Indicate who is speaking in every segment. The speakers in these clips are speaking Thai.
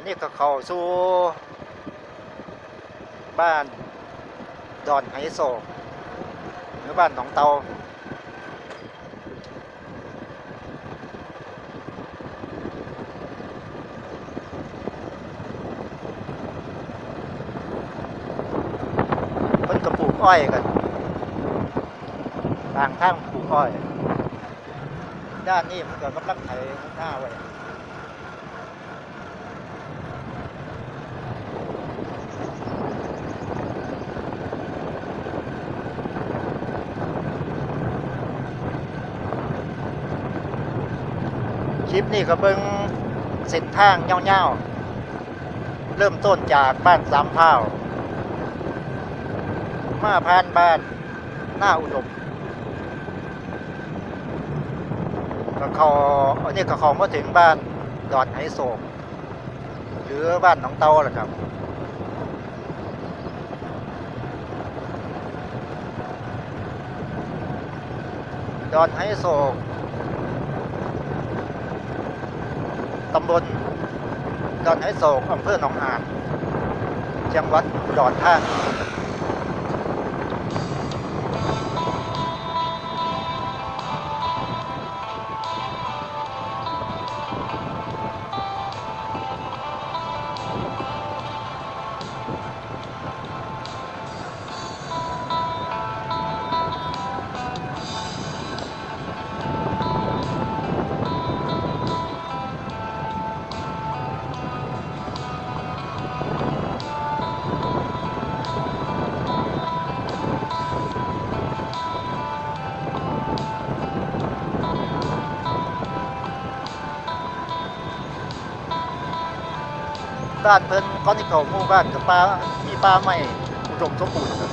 Speaker 1: อันนี้ก็เข้าสู่บ้านดอนไหโศกหรือบ้านหนองเตาเพิ่นก็ปลูกอ้อยกันต่างทางปลูกอ้อย ด้านนี้มันก็กำลังไถหน้าไว้ คลิปนี้ก็เบิ่งเส้นทางเงาวๆเริ่มต้นจากบ้านสามเท้ามาผ่านบ้านหน้าอุดมก็เขาอันนี้ก็เขามาถึงบ้านดอนไหโศกหรือบ้านหนองเตาแหละครับดอนไหโศก ตำบลดอนไหโศกอำเภอหนองหานจังหวัดอุดรธานี บ้านเพิ่นก้อนที่เขาหมู่บ้านกับป่ามีป่าไม้อุดมสมบูรณ์ครับ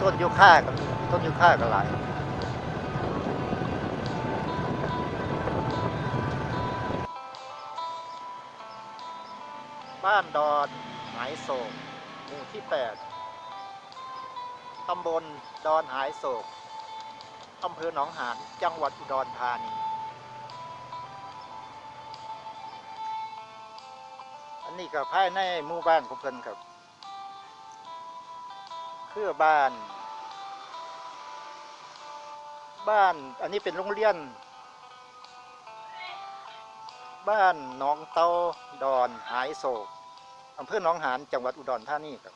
Speaker 1: ต้นยูคากับต้นยูคาก็หลายบ้านดอนหายโศกหมู่ที่ 8 ตำบลดอนหายโศกอำเภอหนองหาน จังหวัดอุดรธานี นนี้ก็ภายในหมู่บ้านของเพิ่นครับคือบ้าน บ้านอันนี้เป็นโรงเรียน บ้านหนองเตาดอนหายโศกอำเภอหนองหานจังหวัดอุดรธานีครับ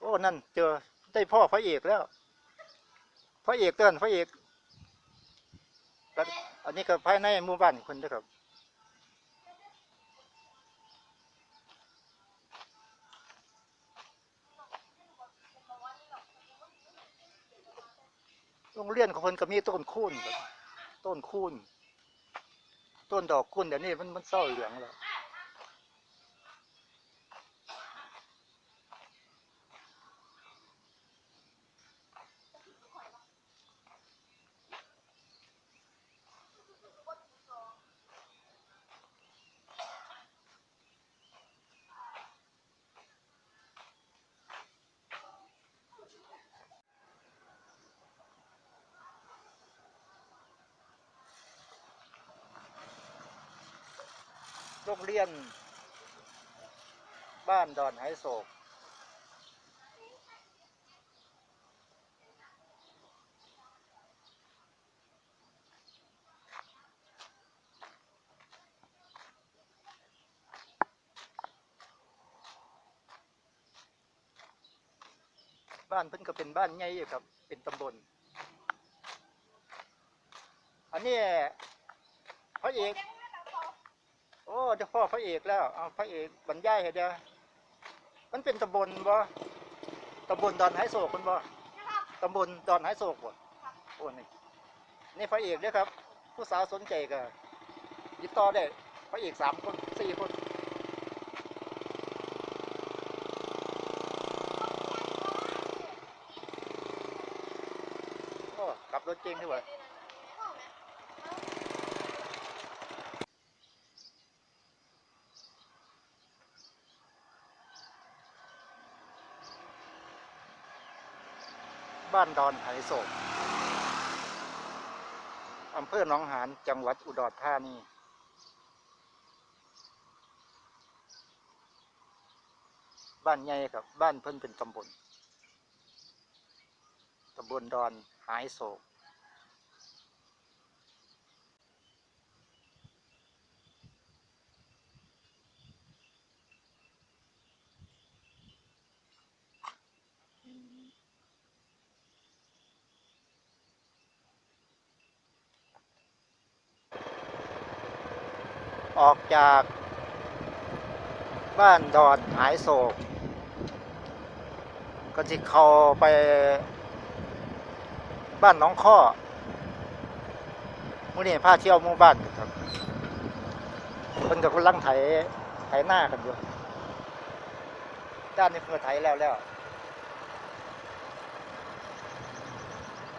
Speaker 1: โอ้นั่นเจอ ได้พ่อพระเอกแล้ว พระเอกเตือนพระเอกแล้วอันนี้ก็ภายในหมู่บ้านคนเด้อครับโรงเรียนของคนก็มีต้นคูนต้นคูนต้นดอกคูนเดี๋ยวนี้มันมันเศร้าเหลืองแล้ว รงเรียน บ้านดอนไหโศก บ้านเพิ่นก็เป็นบ้านใหญ่อยู่ครับ เป็นตำบล อันนี้พระเอก อ้เดี๋ยวพ่อพระเอกแล้วเอาพระเอกบรรยายให้เดียวมันเป็นตำบลบ่ตำบลดอนไหโศกคุณบ่ตำบลดอนไหโศกบ่โอ้นี่นี่พระเอกเด้อครับ ผู้สาวสนใจก็ติดต่อได้พระเอกสามคนสี่คนโอ้ขับรถเก่งที่ว่า บ้านดอนไหโศกอำเภอหนองหานจังหวัดอุดรธานีบ้านใหญ่ครับ บ้านเพิ่นเป็นตำบลตำบลดอนหายโศก ออกจากบ้านดอนหายโศก ก็จะเข้าไปบ้านน้องข้อมื่อนี้พาเที่ยวหมู่บ้านครับเพิ่นกับคนลังไถไถหน้ากันอยู่ด้านนี้เพิ่นก็ไถแล้วแล้ว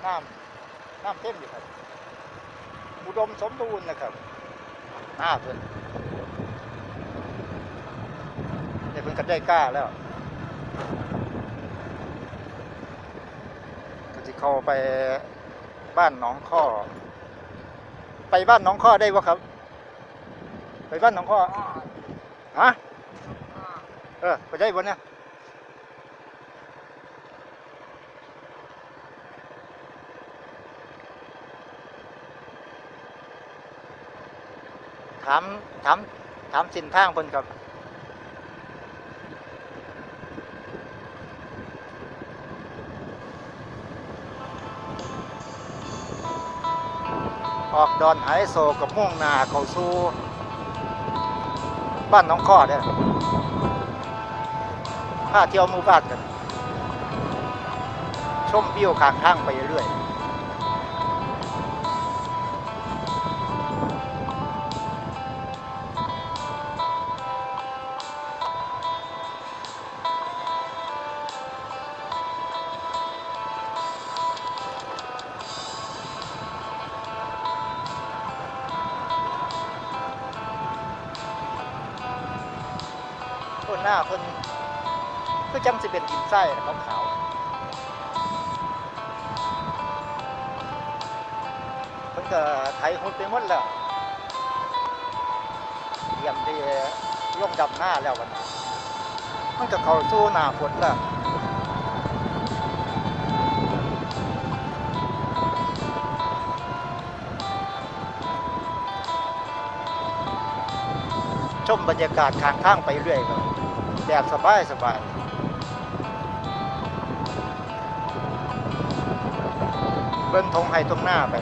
Speaker 1: น้ำน้ำเต็มอยู่ครับอุดมสมบูรณ์นะครับ ห้าเพิ่นเนี่ยเพิ่นก็ได้กล้าแล้วก็จะเข้าไปบ้านหนองข้อ ไปบ้านหนองข้อได้ปะครับ ไปบ้านหนองข้อฮะเออไปได้บนเนี่ย ถามถามถามสินทางเพิ่นครับออกดอนหายโศกกับม่วงนาเขาสู่บ้านน้องข้อเนี่ยพาเที่ยวมู่บ้านกัน ชมวิวข้างทางไปเรื่อย หน้าเพิ่นคือจังสิเป็นหินไส้นะครับขาวเพิ่นก็ไถหุดไปหมดแล้วเตรียมที่ลงดำหน้าแล้ววันนี้มันก็เข้าสู่หน้าฝนแล้วชมบรรยากาศข้างทางไปเรื่อยครับ แบบสบายสบายเบิ้นทงให้ตรงหน้าไป